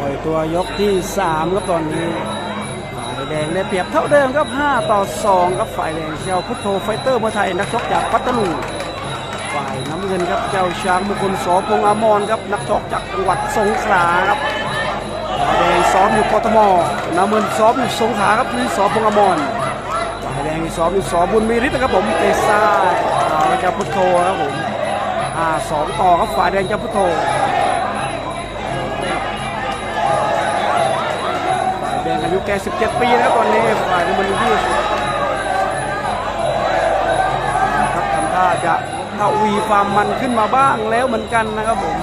ล่อยตัวยกที่3ครับตอนนี้ฝ่ายแดงได้เปรียบเท่าเดิมครับ 5 ต่อ 2 ครับฝ่ายแดงเจ้าพุทโธไฟเตอร์เมวยไทยนักชกจากพัทลุงฝ่ายน้ำเงินครับเจ้าช้างมงคลสอพงษ์อมรครับนักชกจากจังหวัดสงขลาครับฝ่ายแดงซ้อมอยู่กทมน้ำเงินซ้อมอยู่สงขลาครับที่สอพงษ์อมรฝ่ายแดงซ้อมอยู่สอบุญมีฤทธิ์นะครับผมเตซ่าเอาเจ้าพุทโธครับผมอ่าสองต่อครับฝ่ายแดงเจ้าพุทโธายุแก 17 ปีนะครับตอนนี้ฝ่ายน้ำมันยี่สิบครับทำท่าจะทวีความมันขึ้นมาบ้างแล้วเหมือนกันนะครับผม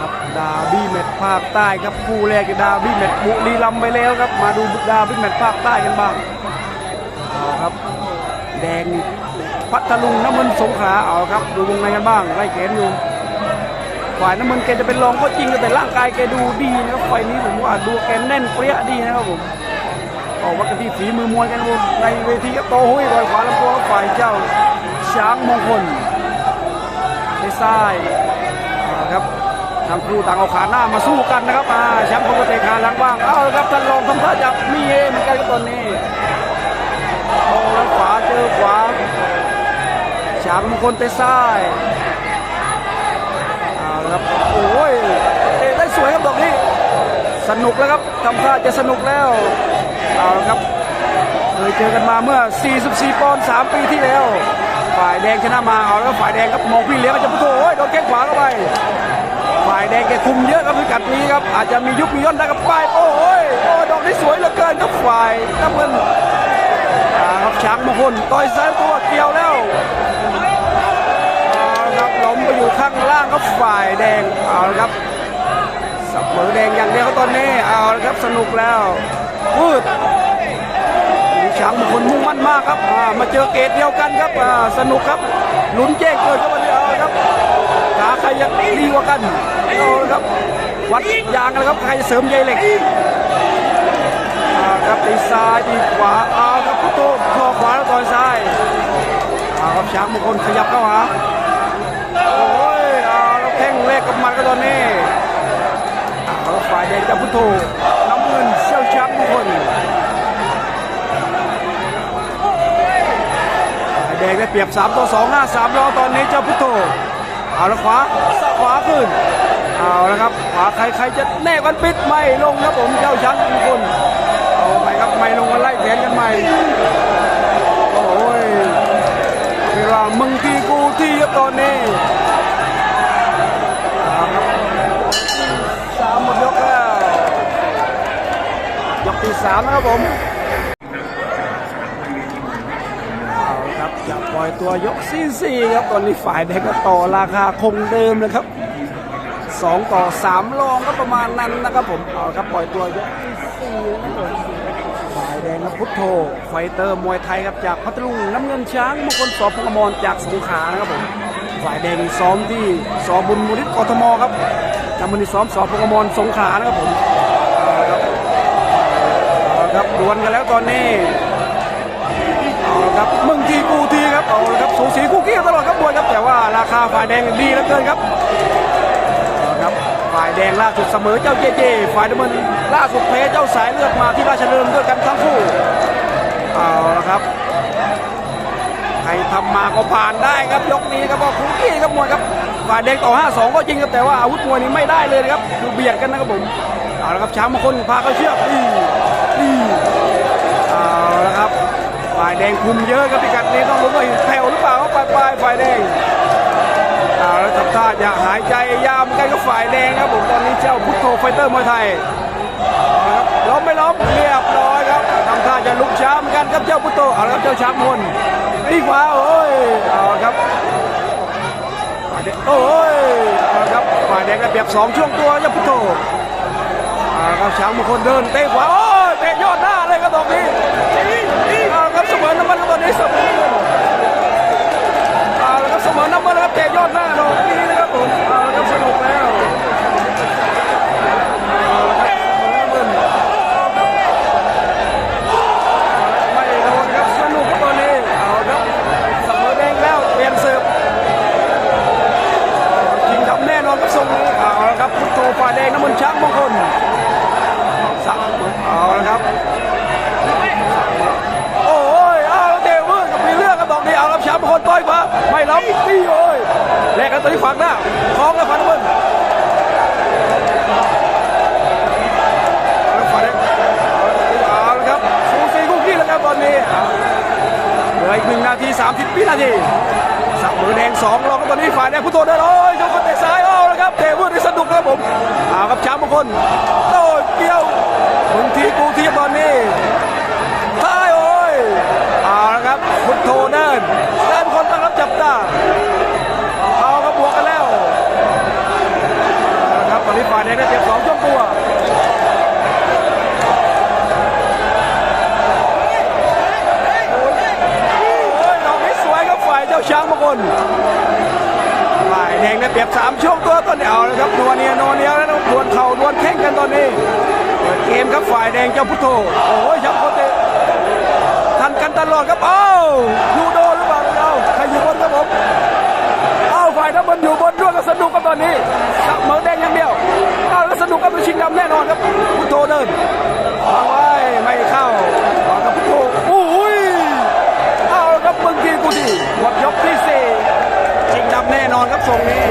ครับดาบี้เม็ดภาคใต้ครับคู่แรกดาบี้เม็ดบุรีรัมไปแล้วครับ มาดูดาบี้เม็ดภาคใต้กันบ้างเอาครับ แดงพัทลุงน้ำมันสงขลาเอาครับ ดูวงในกันบ้างไล่เกณฑ์อยู่ ฝ่ายน้ำมันแกจะเป็นรองก็จริงแต่ร่างกายแกดูดีนะครับไฟนี้ผมว่าดูแกแน่นเปรี้ยดีนะครับผมออกว่ากันที่ฝีมือมวยกันครับผมในเวทีก็โตหุ้ยรอยขวาลำตัวฝ่ายเจ้าช้างมงคลในซ้ายเอาละครับทั้งคู่ต่างเอาขาหน้ามาสู้กันนะครับอ่าช้างมงคลเตะขาหลังบ้าง เอาครับท่านรองทำท่าจะมีเฮเหมือนกันครับตอนนี้โอ้แล้วขวาเจอขวาช้างมงคลเตะซ้าย เอาละครับโอ้ยเตะได้สวยครับดอกนี้ สนุกแล้วครับทำท่าจะสนุกแล้วเอาครับเคยเจอกันมาเมื่อ 44 ปอนด์3ปีที่แล้ว ฝ่ายแดงชนะมาเอาแล้วฝ่ายแดงครับมองพี่เลี้ยงจะพุทโธโอ้ยโดนแข้งขวาเข้าไป ฝ่ายแดงแกคุมเยอะครับพิกัดนี้ครับอาจจะมียุบมีย่นได้กับป้ายโอ้ยโอ้ดอกนี้สวยเหลือเกินครับฝ่ายน้ำเงินครับช้างมงคลต่อยซ้ายตัวเกี่ยวแล้วครับล้มไปอยู่ข้างล่างครับฝ่ายแดงเอาละครับ อแดงอย่างเดียวตอนนี้เอาละครับสนุกแล้ววืดช้างบางคนมุ่งมั่นมากครับมาเจอเกตเดียวกันครับสนุกครับลุ้นแจ้งเกิดครับวันนี้เอาละครับขาใครจะดีกว่ากันเอาละครับวัดยางกันแล้วครับใครจะเสริมใยเหล็กเละครับตีซ้ายตีขวาเอาละครับพุทโธคอขวาแล้วต่อยซ้ายเอาครับช้างมงคลขยับเข้าหาโอ้ยเอาแล้วแข้งแรกกับมันก็ตอนนี้ เอาฝ่ายแดงจะพุทโธน้ำเงินเชี่ยวช้างมงคลฝ่ายแดงได้เปรียบ 3ต่อ2 5 3รอตอนนี้เจ้าพุทโธเอาแล้วขวาขวาขึ้นเอาแล้วครับขวาใครใครจะแน่กันปิดไม่ลงครับผมเจ้าช้างมงคลเอาไปครับไม่ลงกันไล่แขนกันใหม่โอ้ยเวลามึงทีกูทีครับตอนนี้ามนะครับผมเอาครับจะปล่อยตัวยกสี่สี่ครับตอนนี้ฝ่ายแดงก็ต่อราคาคงเดิมเลยครับสองต่อสามรองก็ประมาณนั้นนะครับผมเอาครับปล่อยตัวยกที่สี่นะครับฝ่ายแดงครับพุทโธไฟเตอร์มวยไทยครับจากพัทลุงน้ำเงินช้างมงคลสอพงมรจากสงขลานะครับผมฝ่ายแดงซ้อมที่สอบุญมุริตกทมครับน้ำมันที่ซ้อมสอพงมรสงขลานะครับผม ครับดวลกันแล้วตอนนี้เอาละครับมึงทีกูทีครับเอาละครับสูสีคู่ขี้ตลอดครับบวยครับแต่ว่าราคาฝ่ายแดงดีเหลือเกินครับครับฝ่ายแดงล่าสุดเสมอเจ้าเจเจฝ่ายน้ำเงินล่าสุดแพ้เจ้าสายเลือดมาที่ราชดำเนินด้วยกันทั้งคู่เอาละครับใครทำมาก็ผ่านได้ครับยกนี้ครับเพราะคู่ขี้ครับมวยครับฝ่ายแดงต่อ 5-2 ก็จริงครับแต่ว่าอาวุธมวยนี้ไม่ได้เลยครับดูเบียดกันนะครับผมเอาละครับช้างมงคลพาเข้าเชือกอีอี เอาละครับ ฝ่ายแดงคุมเยอะครับพิกัดนี้ต้องรู้ว่าแผ่วหรือเปล่าปลายปลายฝ่ายแดงเอาแล้วทำท่าจะหายใจยามกันกับฝ่ายแดงครับผมตอนนี้เจ้าพุทโธไฟเตอร์มวยไทยละครับล้มไม่ล้มเรียบร้อยครับทำท่าจะลุกช้าเหมือนกันครับเจ้าพุทโธเอาละครับเจ้าช้างมนตีขวาโอ้ยเอาละครับโอ้ยเอาละครับฝ่ายแดงได้เปรียบสองช่วงตัวเจ้าพุทโธเอาละครับช้างมงคลเดินเตะขวาโอ้ ลยครับตรงนี้เอาละครับเสมอน้ำมันครับตอนนี้เสมอ กกันตัวที่ขวางหน้าคล้องแล้วฟันน้ำมันแล้วฟันเอาละครับสูสีคู่ขี้แล้วครับตอนนี้เหลืออีกหนึ่งนาที30วินาทีสับมือแดงสองรองตอนนี้ฝ่ายแดงผู้โตเดินโอ้ยยกคนเตะซ้ายเอาล้วครับเทวุฒิสนุกครับผมเอาครับช้างมงคลโต้เกี่ยวมึงทีกูทีตอนนี้ท้ายโอ้ยเอาละครับพุทโธ สามช่วงตัวตอนนี้เอาเลยครับนัวเนียนัวเนียแล้วดวลเข่าดวลแข้งกันตอนนี้เปิดเกมครับฝ่ายแดงเจ้าพุทโธโอ้ยชับโคเตะทันกันตลอดครับเอ้ายูโดหรือเปล่าเอาใครอยู่บนครับผมเอ้าฝ่ายน้ำมันอยู่บนด้วยก็สนุกครับตอนนี้สับเหมือแดงอย่างเดียวเอ้าแล้วสนุกครับชิงดำแน่นอนครับพุทโธเดินวางไว้ไม่เข้าต่อกับพุทโธโอ้ยเอาละครับมึงทีกูดีหมดยกที่สี่ ชิงดำแน่นอนครับทรงนี้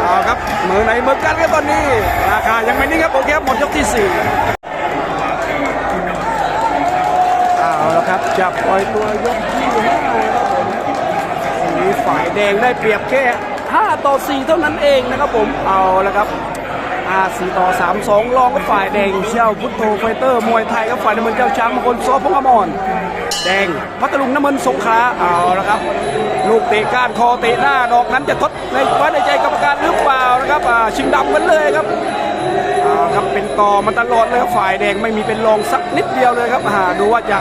เอาครับมือไหนมือกันครับตอนนี้ ราคา ยังไม่นิ่งครับโอเคครับหมดยกที่สี่เอาละครับจับปล่อยตัวยกที่ห้าครับผมมีฝ่ายแดงได้เปรียบแค่5ต่อ4เท่านั้นเองนะครับผมเอาละครับ5 4ต่อ3 2รองกับฝ่ายแดงเชี่ยวพุทโธไฟเตอร์มวยไทยกับฝ่ายน้ำมันเจ้าช้างมงคลซอฟพงอมรแดงพัทลุงน้ำมันสงขลาเอาละครับ ลูกเตะก้านคอเตะหน้าดอกนั้นจะทดในไว้ในใจกรรมการหรือเปล่านะครับชิงดำกันเลยครับ ต่อมาตลอดเลยครับฝ่ายแดงไม่มีเป็นรองสักนิดเดียวเลยครับอ่าดูว่าจะ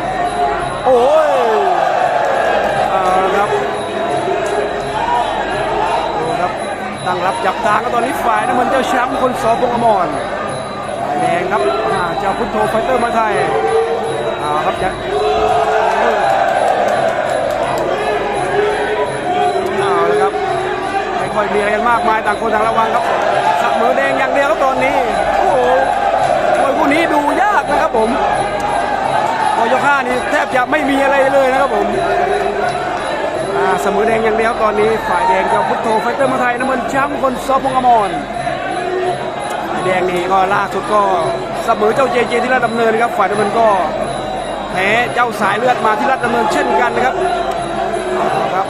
โอ้ยครับดูครับตั้งรับจับทางก็ตอนนี้ฝ่ายน้ำมันเจ้าแชมป์คนสอพงอมรฝ่ายแดงครับเจ้าพุทโธไฟเตอร์มาไทยเอาครับจะเอาละครับไม่ค่อยมีอะไรกันมากมายต่างคนต่างระวังครับสับมือแดงอย่างเดียวครับตอนนี้ นี้ดูยากนะครับผมมวยยกห้านี่แทบจะไม่มีอะไรเลยนะครับผมเสมอแดงอย่างเดียวตอนนี้ฝ่ายแดงเจ้าพุทโธไฟเตอร์มาไทยน้ำมันช้ำคนซอพงอมรฝ่ายแดงนี่ก็ล่าสุดก็เสมอเจ้าเจเจที่ราชดำเนินครับฝ่ายน้ำมันก็แพ้เจ้าสายเลือดมาที่ราชดำเนินเช่นกันนะครับครับ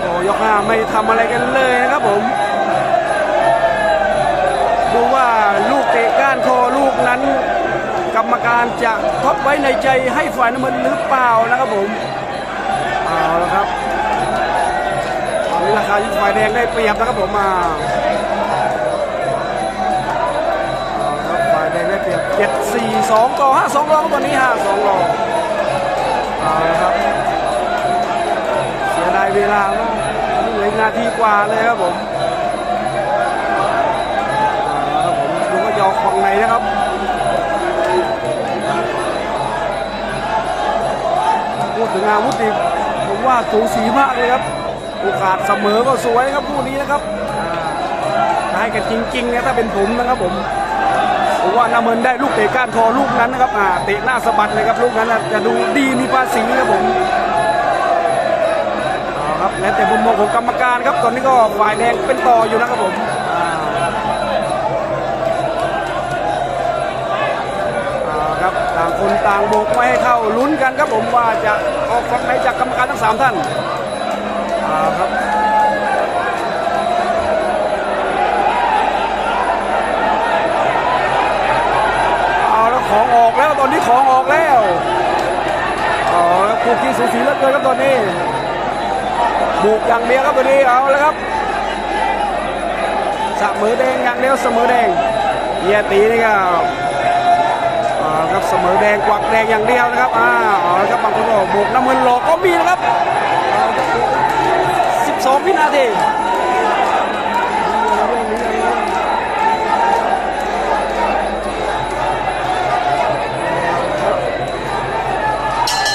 โอ้ยกห้าไม่ทำอะไรกันเลยนะครับผม การจะทดไว้ในใจให้ฝ่ายน้ำมันหรือเปล่านะครับผมเอาละครับตอนนี้ราคาที่ฝ่ายแดงได้เปรียบนะครับผมมาเอาละครับฝ่ายแดงได้เปรียบ7 4 2ต่อ5 2รองตอนนี้5 2รองเอาละครับเสียดายเวลามากนี่เหลือนาทีกว่าเลยครับผมเอาละครับผมดูก็ยอกฝั่งไหนนะครับ ดถึงอาวุธดิผมว่าสูสีมากเลยครับ โอกาสเสมอก็สวยครับคู่นี้นะครับอ่าให้กันจริงๆเนี่ยถ้าเป็นผมนะครับผมผมว่านาเมินได้ลูกเตะก้านคอลูกนั้นนะครับอ่าเตะหน้าสะบัดเลยครับลูกนั้นจะดูดีมีภาษีครับผมเอาครับแล้วแต่มุมมองของกรรมการครับ ตอนนี้ก็ฝ่ายแดงเป็นต่ออยู่นะครับผมอ่าครับต่างคนต่างโบกไม่ให้เข้าลุ้นกันครับผมว่าจะ ออกฝั่งไหนจากกรรมการทั้งสามท่านเอาครับเอาแล้วของออกแล้วตอนนี้ของออกแล้วเอาแล้วคู่ขี้สูสีเหลือเกินครับตอนนี้บุกอย่างเดียวครับตัวนี้เอาแล้วครับเสมือแดงอย่างเดียวเสมอแดงเฮียตีนี่ก็เอา ครับเสมอแดงกวักแดงอย่างเดียวนะครับอ่าเอาละครับบางคนก็บุกน้ำเงินหลอกก็มีนะครับเอาครับ 12 วินาที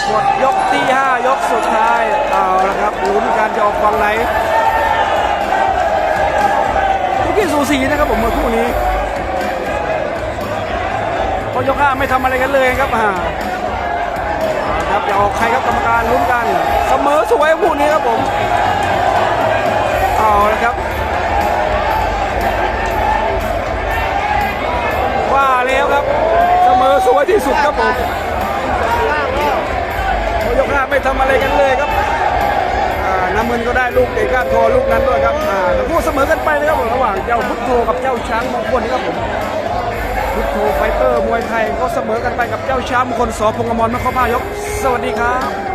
หมดยกที่ 5 ยกสุดท้าย เอาละครับลุ้นการจะออกฝั่งไหนทุกที่สูสีนะครับผมเมื่อคู่นี้ เพราะยกห้าไม่ทำอะไรกันเลยครับอ่าเอาละครับจะออกใครครับกรรมการลุ้นกันเสมอสวยคู่นี้ครับผมเอาละครับ ว่าแล้วครับเสมอสวยที่สุดครับผมพราะยกห้าไม่ทำอะไรกันเลยครับน้ำเงินก็ได้ลูกเตะก้านคอลูกนั้นด้วยครับอ่าทั้งคู่เสมอกันไปนะครับผมระหว่างเจ้าพุทโธกับเจ้าช้างมงคลนะครับผม พุทโธไฟเตอร์มวยไทยก็เสมอกันไปกับเจ้าช้างมงคลสอพงษ์อมรนครพายก สวัสดีครับ